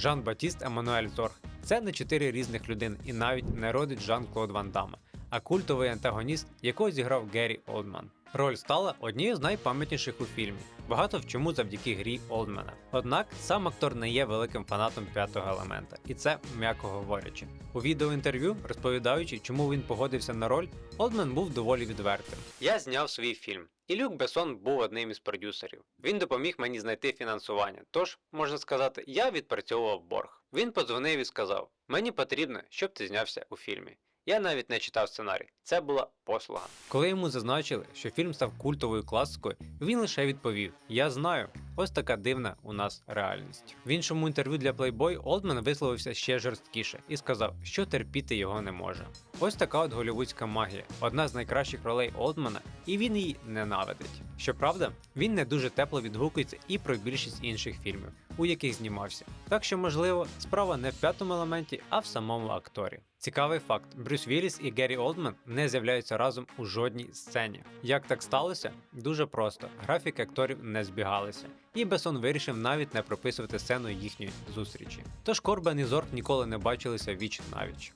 Жан Батіст Еммануель Зорг це не чотири різних людини і навіть не родить Жан Клод Ван Дамма, а культовий антагоніст, якого зіграв Геррі Олдман. Роль стала однією з найпам'ятніших у фільмі, багато в чому завдяки грі Олдмана. Однак сам актор не є великим фанатом п'ятого елемента, і це м'яко говорячи. У відеоінтерв'ю, розповідаючи, чому він погодився на роль, Олдман був доволі відвертим. Я зняв свій фільм, і Люк Бессон був одним із продюсерів. Він допоміг мені знайти фінансування. Тож, можна сказати, я відпрацьовував борг. Він подзвонив і сказав: Мені потрібно, щоб ти знявся у фільмі. Я навіть не читав сценарій. Це була послуга. Коли йому зазначили, що фільм став культовою класикою, він лише відповів: Я знаю, ось така дивна у нас реальність. В іншому інтерв'ю для Playboy Олдман висловився ще жорсткіше і сказав, що терпіти його не може. Ось така от голівудська магія, одна з найкращих ролей Олдмана, і він її ненавидить. Щоправда, він не дуже тепло відгукується і про більшість інших фільмів, у яких знімався. Так що, можливо, справа не в п'ятому елементі, а в самому акторі. Цікавий факт: Брюс Вілліс і Геррі Олдман не з'являються разом у жодній сцені. Як так сталося? Дуже просто. Графіки акторів не збігалися. І Бесон вирішив навіть не прописувати сцену їхньої зустрічі. Тож Корбен і Зорт ніколи не бачилися віч навіч.